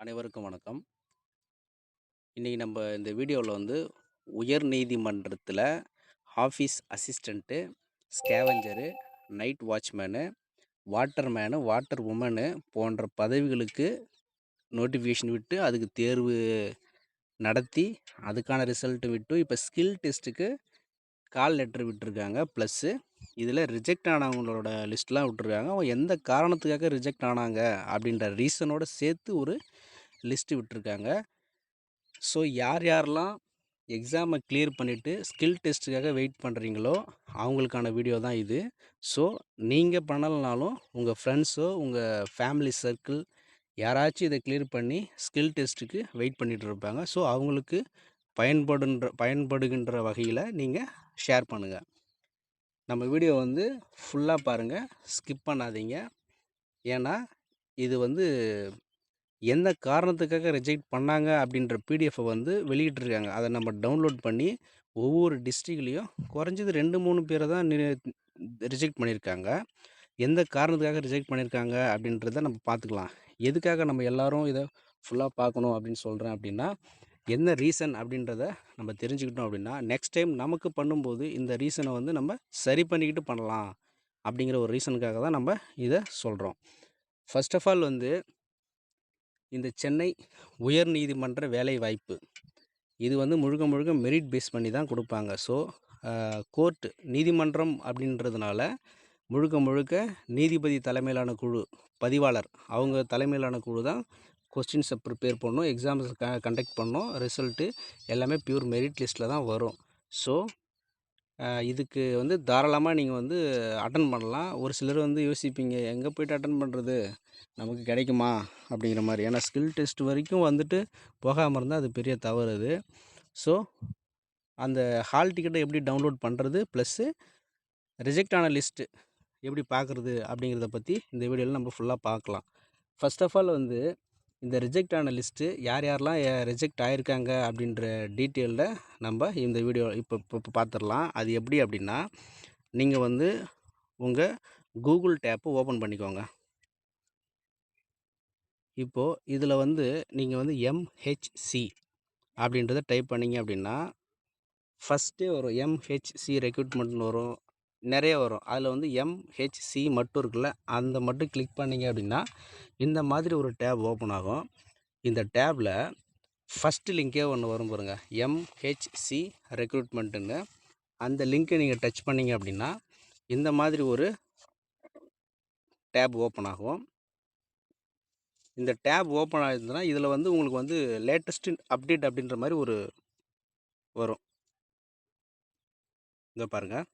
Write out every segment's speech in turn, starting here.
அனைவருக்கும் வணக்கம். இன்றைக்கி நம்ம இந்த வீடியோவில் வந்து உயர் நீதிமன்றத்தில் office assistant scavenger, night watchman, waterman, water woman போன்ற பதவிகளுக்கு நோட்டிஃபிகேஷன் விட்டு, அதுக்கு தேர்வு நடத்தி, அதுக்கான ரிசல்ட்டு விட்டு, இப்போ ஸ்கில் டெஸ்ட்டுக்கு கால் லெட்டர் விட்டுருக்காங்க. ப்ளஸ்ஸு இதில் ரிஜெக்ட் ஆனவங்களோட லிஸ்ட்லாம் விட்டுருக்காங்க. அவங்க எந்த காரணத்துக்காக ரிஜெக்ட் ஆனாங்க அப்படின்ற ரீசனோடு சேர்த்து ஒரு லிஸ்ட்டு விட்டுருக்காங்க. ஸோ யார் யாரெல்லாம் எக்ஸாமை கிளியர் பண்ணிவிட்டு ஸ்கில் டெஸ்ட்டுக்காக வெயிட் பண்ணுறீங்களோ அவங்களுக்கான வீடியோ தான் இது. ஸோ நீங்கள் பண்ணலைனாலும் உங்கள் ஃப்ரெண்ட்ஸோ, உங்கள் ஃபேமிலி சர்க்கிள் யாராச்சும் இதை கிளியர் பண்ணி ஸ்கில் டெஸ்ட்டுக்கு வெயிட் பண்ணிகிட்டு இருப்பாங்க. ஸோ அவங்களுக்கு பயன்படுன்ற பயன்படுகின்ற வகையில் நீங்கள் ஷேர் பண்ணுங்கள் நம்ம வீடியோ வந்து ஃபுல்லாக பாருங்கள் ஸ்கிப் பண்ணாதீங்க. ஏன்னா, இது வந்து எந்த காரணத்துக்காக ரிஜெக்ட் பண்ணாங்க அப்படின்ற பிடிஎஃப்பை வந்து வெளியிட்டிருக்காங்க. அதை நம்ம டவுன்லோட் பண்ணி, ஒவ்வொரு டிஸ்ட்ரிக்ட்லேயும் குறைஞ்சது ரெண்டு மூணு பேரை தான் ரிஜெக்ட் பண்ணியிருக்காங்க. எந்த காரணத்துக்காக ரிஜெக்ட் பண்ணியிருக்காங்க அப்படின்றத நம்ம பார்த்துக்கலாம். எதுக்காக நம்ம எல்லோரும் இதை ஃபுல்லாக பார்க்கணும் அப்படின்னு சொல்கிறேன் அப்படின்னா, என்ன ரீசன் அப்படின்றத நம்ம தெரிஞ்சுக்கிட்டோம் அப்படின்னா, நெக்ஸ்ட் டைம் நமக்கு பண்ணும்போது இந்த ரீசனை வந்து நம்ம சரி பண்ணிக்கிட்டு பண்ணலாம். அப்படிங்கிற ஒரு ரீசனுக்காக தான் நம்ம இதை சொல்கிறோம் ஃபர்ஸ்ட் ஆஃப் ஆல் வந்து இந்த சென்னை உயர் நீதிமன்ற வேலைவாய்ப்பு. இது வந்து முழுக்க முழுக்க மெரிட் பேஸ் பண்ணி தான் கொடுப்பாங்க ஸோ கோர்ட்டு கோர்ட் நீதிமன்றம் அப்படின்றதுனால, முழுக்க முழுக்க நீதிபதி தலைமையிலான குழு, பதிவாளர் அவங்க தலைமையிலான குழு தான் கொஸ்டின்ஸை ப்ரிப்பேர் பண்ணும். எக்ஸாம்ஸ் க கண்டக்ட் பண்ணும். ரிசல்ட்டு எல்லாமே பியூர் மெரிட் லிஸ்ட்டில் தான் வரும். ஸோ இதுக்கு வந்து தாராளமாக நீங்கள் வந்து அட்டன் பண்ணலாம். ஒரு சிலர் வந்து யோசிப்பீங்க, எங்கே போய்ட்டு அட்டன் பண்ணுறது நமக்கு கிடைக்குமா? அப்படிங்கிற மாதிரி ஏன்னா ஸ்கில் டெஸ்ட் வரைக்கும் வந்துட்டு போகாமல் இருந்தால் அது பெரிய தவறு அது. ஸோ அந்த ஹால் டிக்கெட்டை எப்படி டவுன்லோட் பண்ணுறது ப்ளஸ்ஸு ரிஜெக்ட் ஆன லிஸ்ட்டு எப்படி பார்க்குறது? அப்படிங்கிறத பற்றி இந்த வீடியோவில் நம்ம ஃபுல்லாக பார்க்கலாம். ஃபஸ்ட் ஆஃப் ஆல் வந்து இந்த ரிஜெக்ட் ஆன லிஸ்ட்டு யார் யாரெல்லாம் ரிஜெக்ட் ஆயிருக்காங்க அப்படின்ற டீட்டெயிலில் நம்ம இந்த வீடியோ இப்போ இப்போ பார்த்துடலாம் அது எப்படி அப்படின்னா, நீங்கள் வந்து உங்கள் கூகுள் டேப்பை ஓப்பன் பண்ணிக்கோங்க. இப்போது இதில் வந்து நீங்கள் வந்து எம்ஹெச்சி அப்படின்றத டைப் பண்ணீங்க அப்படின்னா, ஃபஸ்ட்டே வரும். எம்ஹெச்சி ரெக்ரூட்மெண்ட்னு வரும். நிறைய வரும். அதில் வந்து எம்ஹெச்சி மட்டும் இருக்குல்ல, அந்த மட்டும் கிளிக் பண்ணீங்க அப்படின்னா, இந்த மாதிரி ஒரு டேப் ஓப்பன் ஆகும். இந்த டேப்பில் ஃபஸ்ட்டு லிங்கே ஒன்று வரும் பாருங்க. எம்ஹெச்சி ரெக்ரூட்மெண்ட்டுன்னு. அந்த லிங்க்கை நீங்கள் டச் பண்ணீங்க அப்படின்னா, இந்த மாதிரி ஒரு டேப் ஓப்பன் ஆகும். இந்த டேப் ஓப்பன் ஆகிருந்ததுன்னா இதில் வந்து உங்களுக்கு வந்து லேட்டஸ்ட் அப்டேட் அப்படின்ற மாதிரி ஒரு வரும். இதை பாருங்கள்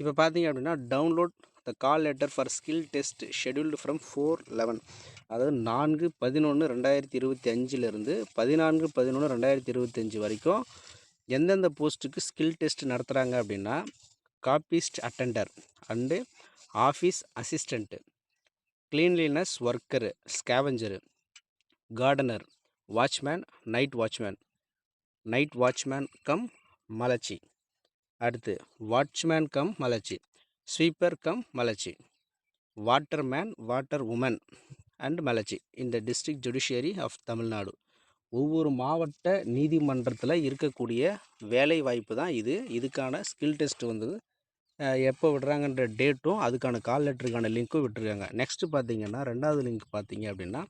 இப்போ பார்த்தீங்க அப்படின்னா, download the call letter for skill test scheduled from 4/11 அதாவது நான்கு பதினொன்று ரெண்டாயிரத்தி இருபத்தி அஞ்சிலிருந்து பதினான்கு பதினொன்று ரெண்டாயிரத்தி இருபத்தஞ்சி வரைக்கும் எந்தெந்த போஸ்ட்டுக்கு ஸ்கில் டெஸ்ட் நடத்துகிறாங்க அப்படின்னா, copyist attender and office assistant cleanliness worker, scavenger gardener, watchman, night watchman, night watchman cum மலச்சி. அடுத்து வாட்ச்மேன் கம் மலர்ச்சி ஸ்வீப்பர் கம் மலர்ச்சி வாட்டர்மேன், வாட்டர் உமன் அண்ட் மலர்ச்சி இந்த district district judiciary of Tamil Nadu. ஒவ்வொரு மாவட்ட நீதிமன்றத்தில் இருக்கக்கூடிய வேலைவாய்ப்பு தான் இது. இதுக்கான ஸ்கில் டெஸ்ட் வந்து எப்போ விடுறாங்கன்ற டேட்டும், அதுக்கான கால் லெட்டருக்கான லிங்க்கும் விட்டுருக்காங்க. நெக்ஸ்ட்டு பார்த்தீங்கன்னா, ரெண்டாவது லிங்க் பார்த்தீங்க அப்படின்னா,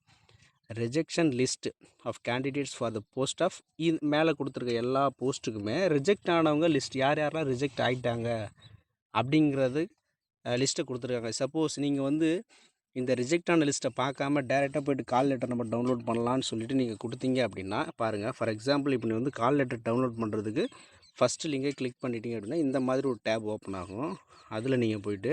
rejection list of candidates for the post of இது மேலே கொடுத்துருக்க எல்லா போஸ்ட்டுக்குமே ரிஜெக்ட் ஆனவங்க லிஸ்ட் யார் யாரெல்லாம் ரிஜெக்ட் ஆகிட்டாங்க அப்படிங்கிறது லிஸ்ட்டை கொடுத்துருக்காங்க சப்போஸ் நீங்கள் வந்து இந்த ரிஜெக்ட் ஆன லிஸ்ட்டை பார்க்காம டேரெக்டாக போயிட்டு கால் லெட்டர் நம்ம டவுன்லோட் பண்ணலான்னு சொல்லிட்டு நீங்கள் கொடுத்தீங்க அப்படின்னா, பாருங்கள் ஃபார் எக்ஸாம்பிள் இப்போ நீ வந்து கால் லெட்டர் டவுன்லோட் பண்ணுறதுக்கு ஃபஸ்ட்டு லிங்கை கிளிக் பண்ணிட்டீங்க அப்படின்னா, இந்த மாதிரி ஒரு டேப் ஓப்பன் ஆகும். அதில் நீங்கள் போய்ட்டு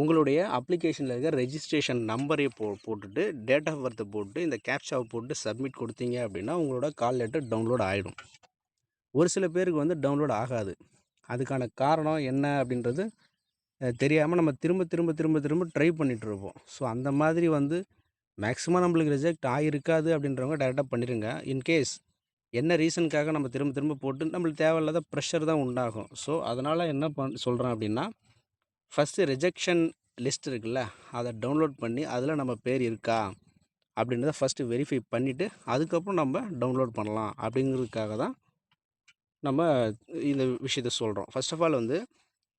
உங்களுடைய அப்ளிகேஷனில் இருக்க ரெஜிஸ்ட்ரேஷன் நம்பரை போ போட்டுட்டு, டேட் ஆஃப் பர்த்தை போட்டு, இந்த கேப்ஷாவை போட்டு சப்மிட் கொடுத்தீங்க அப்படின்னா, உங்களோட கால் லெட்டர் டவுன்லோட் ஆகிடும் ஒரு சில பேருக்கு வந்து டவுன்லோட் ஆகாது. அதுக்கான காரணம் என்ன அப்படின்றது தெரியாமல் நம்ம திரும்ப திரும்ப திரும்ப திரும்ப ட்ரை பண்ணிகிட்ருப்போம் இருப்போம். ஸோ அந்த மாதிரி வந்து மேக்ஸிமம் நம்மளுக்கு ரிஜெக்ட் ஆகிருக்காது அப்படின்றவங்க டேரெக்டாக பண்ணிடுங்க இன்கேஸ் என்ன ரீசனுக்காக நம்ம திரும்ப திரும்ப போட்டு நம்மளுக்கு தேவையில்லாத ப்ரெஷர் தான் உண்டாகும். ஸோ அதனால் என்ன பண் சொல்கிறேன் அப்படின்னா, ஃபர்ஸ்ட்டு ரிஜெக்ஷன் லிஸ்ட் இருக்குல்ல அதை டவுன்லோட் பண்ணி அதில் நம்ம பேர் இருக்கா? அப்படின்றத ஃபஸ்ட்டு வெரிஃபை பண்ணிவிட்டு அதுக்கப்புறம் நம்ம டவுன்லோட் பண்ணலாம். அப்படிங்கிறதுக்காக தான் நம்ம இந்த விஷயத்த சொல்கிறோம் ஃபர்ஸ்ட் ஆஃப் ஆல் வந்து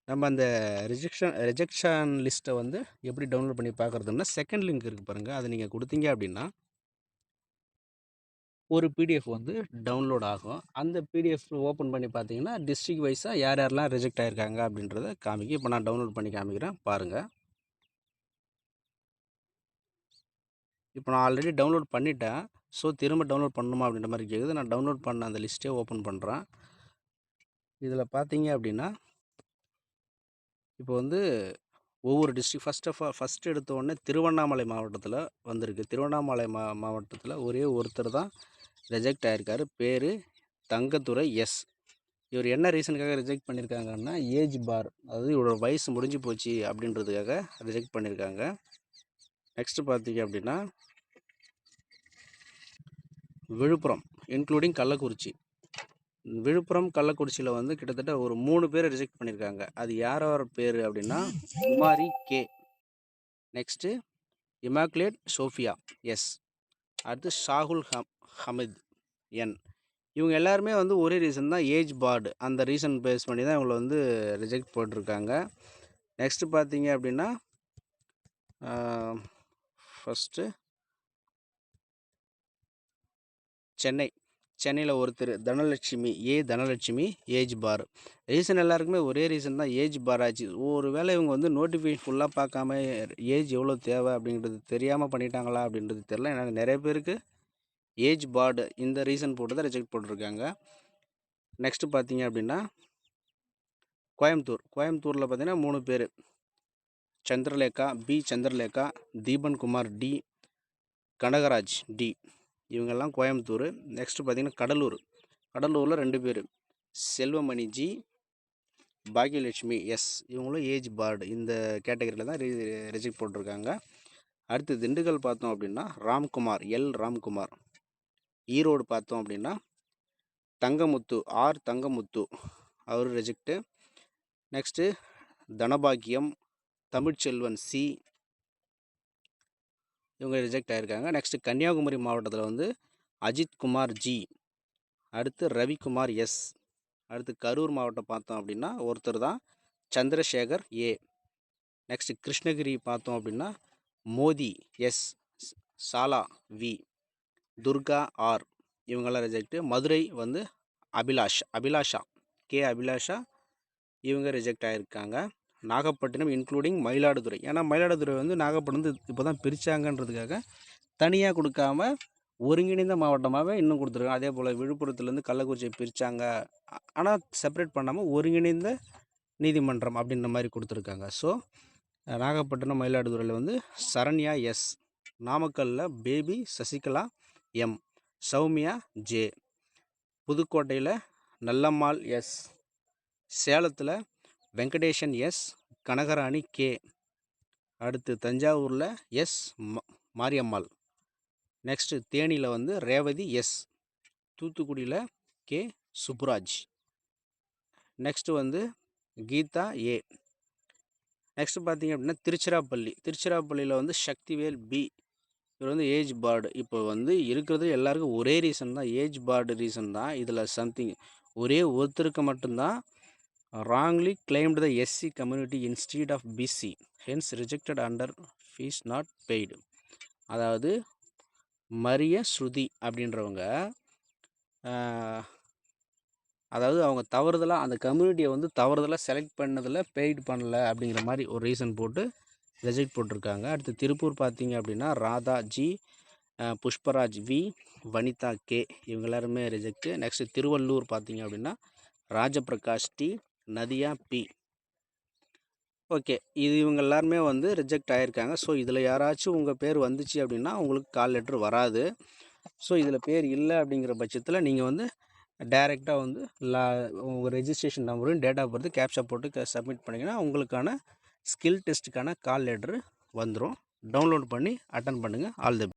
நம்ம அந்த ரிஜெக்ஷன் ரிஜெக்ஷன் லிஸ்ட்டை வந்து எப்படி டவுன்லோட் பண்ணி பார்க்குறதுன்னா செகண்ட் லிங்க் இருக்குது பாருங்கள் அதை நீங்கள் கொடுத்தீங்க அப்படின்னா ஒரு பிடிஎஃப் வந்து டவுன்லோட் ஆகும். அந்த பிடிஎஃப் ஓப்பன் பண்ணி பார்த்தீங்கன்னா டிஸ்ட்ரிக் வைஸாக யார் யாரெல்லாம் ரிஜெக்ட் ஆகிருக்காங்க அப்படின்றத காமிக்கும் இப்போ நான் டவுன்லோட் பண்ணி காமிக்கிறேன். பாருங்கள் இப்போ நான் ஆல்ரெடி டவுன்லோட் பண்ணிட்டேன். ஸோ திரும்ப டவுன்லோட் பண்ணணுமா அப்படின்ற மாதிரி கேட்குது நான் டவுன்லோட் பண்ண அந்த லிஸ்ட்டே ஓப்பன் பண்ணுறேன் இதில் பார்த்தீங்க அப்படின்னா இப்போ வந்து ஒவ்வொரு district first of all first எடுத்த உடனே திருவண்ணாமலை மாவட்டத்தில் வந்திருக்கு. திருவண்ணாமலை மா மாவட்டத்தில் ஒரே ஒருத்தர் தான் ரிஜெக்ட் ஆகிருக்காரு பேர் தங்கத்துறை எஸ். இவர் என்ன ரீசனுக்காக ரிஜெக்ட் பண்ணியிருக்காங்கன்னா ஏஜ் பார் அதாவது இவரோட வயசு முடிஞ்சு போச்சு அப்படின்றதுக்காக ரிஜெக்ட் பண்ணியிருக்காங்க நெக்ஸ்ட்டு பார்த்தீங்க அப்படின்னா விழுப்புரம் இன்க்ளூடிங் கள்ளக்குறிச்சி. விழுப்புரம் கள்ளக்குறிச்சியில் வந்து கிட்டத்தட்ட ஒரு மூணு பேரை ரிஜெக்ட் பண்ணியிருக்காங்க. அது யார் யார் பேர் அப்படின்னா Kumari K. Next Immaculate Sophia. S அடுத்து ஷாகுல் ஹம் ஹமித் என் இவங்க எல்லாருமே வந்து ஒரே ரீசன் தான் ஏஜ் பார்டு. அந்த ரீசன் பேஸ் பண்ணி தான் இவங்களை வந்து ரிஜெக்ட் போட்டிருக்காங்க. நெக்ஸ்ட்டு பார்த்தீங்க அப்படின்னா ஃபஸ்ட்டு சென்னை. சென்னையில் ஒருத்தர் Dhanalakshmi A Dhanalakshmi age bar. Reason எல்லாருக்குமே ஒரே ரீசன் தான் ஏஜ் பார் ஆச்சு. ஒரு வேளை இவங்க வந்து நோட்டிஃபிகேஷன் ஃபுல்லாக பார்க்காம ஏஜ் எவ்வளோ தேவை அப்படின்றது தெரியாமல் பண்ணிட்டாங்களா அப்படின்றது தெரில ஏன்னா நிறைய பேருக்கு ஏஜ் பார்டு இந்த ரீசன் போட்டு தான் ரிஜெக்ட் போட்டிருக்காங்க. நெக்ஸ்ட்டு பார்த்தீங்க அப்படின்னா கோயம்புத்தூர். கோயம்புத்தூரில் பார்த்தீங்கன்னா மூணு பேர். Chandralekha B Chandralekha Deepan Kumar D Kanagaraj D. இவங்கெல்லாம் கோயம்புத்தூர். நெக்ஸ்ட்டு பார்த்திங்கன்னா கடலூர். கடலூரில் ரெண்டு பேர். Selvamani G Bhagyalakshmi S. இவங்களும் ஏஜ் பார்டு. இந்த கேட்டகரியில் தான் ரிஜெக்ட் போட்டிருக்காங்க. அடுத்து திண்டுக்கல் பார்த்தோம் அப்படின்னா ராம்குமார் எல். ராம்குமார். ஈரோடு பார்த்தோம் அப்படின்னா தங்கமுத்து ஆர். தங்கமுத்து. அவர் reject. Next Dhanabakkiyam Tamilselvan C இவங்க ரிஜெக்ட் ஆகிருக்காங்க நெக்ஸ்ட்டு கன்னியாகுமரி மாவட்டத்தில் வந்து அஜித் குமார் ஜி அடுத்து ரவிக்குமார் எஸ் அடுத்து கரூர் மாவட்டம் பார்த்தோம் அப்படின்னா ஒருத்தர் தான் சந்திரசேகர் ஏ. நெக்ஸ்ட்டு கிருஷ்ணகிரி பார்த்தோம் அப்படின்னா Mothi S Sala V Durga R. இவங்கெல்லாம் ரிஜெக்ட்டு மதுரை வந்து அபிலாஷ் அபிலாஷா கே அபிலாஷா இவங்க ரிஜெக்ட் ஆகியிருக்காங்க நாகப்பட்டினம் இன்க்ளூடிங் மயிலாடுதுறை. ஏன்னா மயிலாடுதுறை வந்து நாகப்பட்டினம் வந்து இப்போ தான் பிரித்தாங்கன்றதுக்காக தனியாக கொடுக்காம ஒருங்கிணைந்த மாவட்டமாகவே இன்னும் கொடுத்துருக்காங்க. அதே போல் விழுப்புரத்துலேருந்து கள்ளக்குறிச்சியை பிரித்தாங்க ஆனால் செப்பரேட் பண்ணாமல் ஒருங்கிணைந்த நீதிமன்றம் அப்படின்ற மாதிரி கொடுத்துருக்காங்க. ஸோ நாகப்பட்டினம் மயிலாடுதுறையில் வந்து சரண்யா எஸ் நாமக்கல்லில் baby Sasikala M Soumya J புதுக்கோட்டையில் நல்லம்மாள் எஸ் சேலத்தில் வெங்கடேஷன் எஸ். கனகராணி கே. அடுத்து தஞ்சாவூரில் எஸ். மாரியம்மாள். நெக்ஸ்ட்டு தேனியில் வந்து ரேவதி எஸ். தூத்துக்குடியில் கே. சுப்புராஜ். நெக்ஸ்ட்டு வந்து கீதா ஏ. நெக்ஸ்ட்டு பார்த்தீங்க அப்படின்னா திருச்சிராப்பள்ளி. திருச்சிராப்பள்ளியில் வந்து சக்திவேல் பி. இவர் வந்து ஏஜ் பார்டு. இப்போ வந்து இருக்கிறது எல்லாருக்கும் ஒரே ரீசன் தான். ஏஜ் பார்டு ரீசன் தான். இதில் சம்திங் ஒரே ஒருத்தருக்கு மட்டும்தான் wrongly claimed the SC community instead of BC hence rejected under fees not paid. அதாவது மரிய ஸ்ருதி அப்படின்றவங்க அதாவது அவங்க தவறுதலாக அந்த கம்யூனிட்டியை வந்து தவறுதலாக செலக்ட் பண்ணதில் பெய்டு பண்ணல அப்படிங்கிற மாதிரி ஒரு ரீசன் போட்டு ரிஜெக்ட் போட்டிருக்காங்க. அடுத்து திருப்பூர் பார்த்தீங்க அப்படின்னா Radha G Pushparaj V Vanitha K இவங்க எல்லாருமே ரிஜெக்ட்டு நெக்ஸ்ட்டு திருவள்ளூர் பார்த்தீங்க அப்படின்னா Rajaprakash T Nadhiya P. Okay. இது இவங்க எல்லாருமே வந்து ரிஜெக்ட் ஆகியிருக்காங்க ஸோ இதில் யாராச்சும் உங்கள் பேர் வந்துச்சு அப்படின்னா உங்களுக்கு கால் லெட்ரு வராது. ஸோ இதில் பேர் இல்லை அப்படிங்கிற பட்சத்தில் நீங்கள் வந்து டைரெக்டாக வந்து லா உங்கள் ரெஜிஸ்ட்ரேஷன் நம்பரும் டேட் ஆஃப் பர்த் கேப்ஷா போட்டு சப்மிட் பண்ணிங்கன்னா உங்களுக்கான ஸ்கில் டெஸ்ட்டுக்கான கால் லெட்ரு வந்துடும் டவுன்லோட் பண்ணி அட்டன் பண்ணுங்கள் ஆல் தி